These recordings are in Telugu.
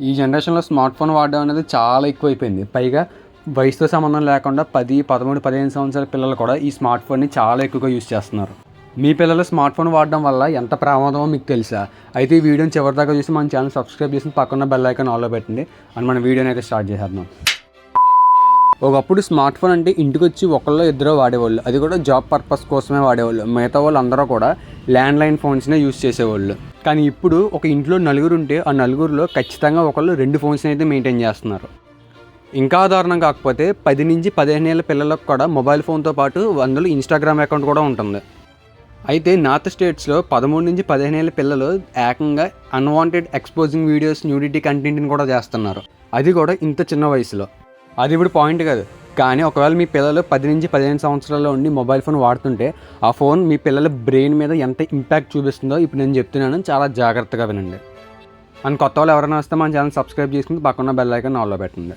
ఈ జనరేషన్లో స్మార్ట్ ఫోన్ వాడడం అనేది చాలా ఎక్కువైపోయింది. పైగా వయసుతో సంబంధం లేకుండా పది పదమూడు పదిహేను సంవత్సరాల పిల్లలు కూడా ఈ స్మార్ట్ ఫోన్ని చాలా ఎక్కువగా యూజ్ చేస్తున్నారు. మీ పిల్లలు స్మార్ట్ ఫోన్ వాడడం వల్ల ఎంత ప్రమాదమో మీకు తెలుసా? అయితే ఈ వీడియోని చివరిదాకా చూసి మన ఛానల్ సబ్స్క్రైబ్ చేసి పక్కన బెల్ ఐకాన్ ఆల్లో పెట్టండి. అని మన వీడియోని అయితే స్టార్ట్ చేసేద్దాం. ఒకప్పుడు స్మార్ట్ ఫోన్ అంటే ఇంటికి వచ్చి ఒకళ్ళు ఇద్దరు వాడేవాళ్ళు. అది కూడా జాబ్ పర్పస్ కోసమే వాడేవాళ్ళు. మిగతా వాళ్ళు అందరూ కూడా ల్యాండ్లైన్ ఫోన్స్నే యూజ్ చేసేవాళ్ళు. కానీ ఇప్పుడు ఒక ఇంట్లో నలుగురు ఉంటే ఆ నలుగురిలో ఖచ్చితంగా ఒకళ్ళు రెండు ఫోన్స్ని అయితే మెయింటైన్ చేస్తున్నారు. ఇంకా దారుణం కాకపోతే పది నుంచి పదిహేను ఏళ్ళ పిల్లలకు కూడా మొబైల్ ఫోన్తో పాటు అందులో ఇన్స్టాగ్రామ్ అకౌంట్ కూడా ఉంటుంది. అయితే నార్త్ స్టేట్స్లో పదమూడు నుంచి పదిహేను ఏళ్ళ పిల్లలు ఏకంగా అన్వాంటెడ్ ఎక్స్పోజింగ్ వీడియోస్ న్యూడిటీ కంటెంట్ని కూడా చేస్తున్నారు. అది కూడా ఇంత చిన్న వయసులో. అది ఇప్పుడు పాయింట్ కాదు. కానీ ఒకవేళ మీ పిల్లలు పది నుంచి పదిహేను సంవత్సరాల్లో ఉండి మొబైల్ ఫోన్ వాడుతుంటే ఆ ఫోన్ మీ పిల్లల బ్రెయిన్ మీద ఎంత ఇంపాక్ట్ చూపిస్తుందో ఇప్పుడు నేను చెప్తున్నాను. చాలా జాగ్రత్తగా వినండి. అండ్ కొత్త వాళ్ళు ఎవరైనా వస్తే మన ఛానల్ సబ్స్క్రైబ్ చేసుకుని పక్కన బెల్ ఐకాన్ ఆల్లో పెట్టండి.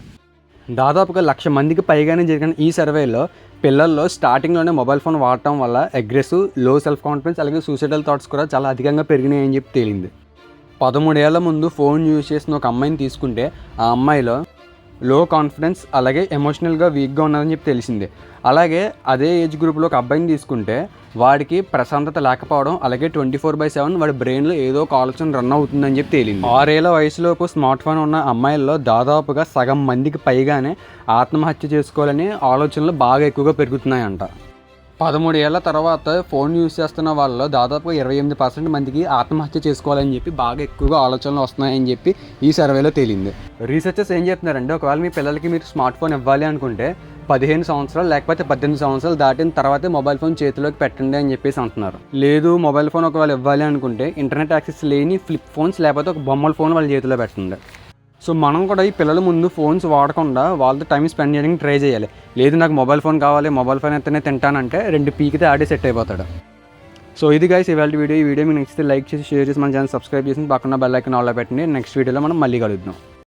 దాదాపుగా లక్ష మందికి పైగానే జరిగిన ఈ సర్వేలో పిల్లల్లో స్టార్టింగ్లోనే మొబైల్ ఫోన్ వాడటం వల్ల అగ్రెసివ్లో సెల్ఫ్ కాన్ఫిడెన్స్ అలాగే సూసైడల్ థాట్స్ కూడా చాలా అధికంగా పెరిగినాయని చెప్పి తేలింది. పదమూడేళ్ళ ముందు ఫోన్ యూజ్ చేసిన ఒక అమ్మాయిని తీసుకుంటే ఆ అమ్మాయిలో లో కాన్ఫిడెన్స్ అలాగే ఎమోషనల్గా వీక్గా ఉన్నదని చెప్పి తెలిసింది. అలాగే అదే ఏజ్ గ్రూప్లో ఒక అబ్బాయిని తీసుకుంటే వాడికి ప్రశాంతత లేకపోవడం అలాగే ట్వంటీ ఫోర్ బై సెవెన్ వాడి బ్రెయిన్లో ఏదో ఒక ఆలోచన రన్ అవుతుందని చెప్పి తేలింది. ఆరేళ్ళ వయసులోపు స్మార్ట్ ఫోన్ ఉన్న అమ్మాయిల్లో దాదాపుగా సగం మందికి పైగానే ఆత్మహత్య చేసుకోవాలని ఆలోచనలు బాగా ఎక్కువగా పెరుగుతున్నాయంట. పదమూడు ఏళ్ళ తర్వాత ఫోన్ యూస్ చేస్తున్న వాళ్ళలో దాదాపు ఇరవై ఎనిమిది పర్సెంట్ మందికి ఆత్మహత్య చేసుకోవాలని చెప్పి బాగా ఎక్కువగా ఆలోచనలు వస్తున్నాయని చెప్పి ఈ సర్వేలో తేలింది. రీసెర్చర్స్ ఏం చెప్తున్నారంటే ఒకవేళ మీ పిల్లలకి మీరు స్మార్ట్ ఫోన్ ఇవ్వాలి అనుకుంటే పదిహేను సంవత్సరాలు లేకపోతే పద్దెనిమిది సంవత్సరాలు దాటిన తర్వాతే మొబైల్ ఫోన్ చేతిలోకి పెట్టండి అని చెప్పేసి అంటున్నారు. లేదు మొబైల్ ఫోన్ ఒకవేళ ఇవ్వాలి అనుకుంటే ఇంటర్నెట్ యాక్సెస్ లేని ఫ్లిప్ ఫోన్స్ లేకపోతే ఒక బొమ్మల ఫోన్ వాళ్ళ చేతిలో పెట్టండి. సో మనం కూడా ఈ పిల్లల ముందు ఫోన్స్ వాడకుండా వాళ్ళతో టైం స్పెండ్ చేయడానికి ట్రై చేయాలి. లేదు నాకు మొబైల్ ఫోన్ కావాలి మొబైల్ ఫోన్ అయితేనే తింటానంటే రెండు పీకితే ఆడే సెట్ అయిపోతాడు. సో ఇది గైస్ ఇవాళ వీడియో. ఈ వీడియో మీకు నచ్చితే లైక్ చేసి షేర్ చేసి మన ఛానల్ సబ్స్క్రైబ్ చేసి పక్కన బెల్ ఐకన్ ఆల్లో పెట్టండి. నెక్స్ట్ వీడియోలో మనం మళ్ళీ కలుద్దాం.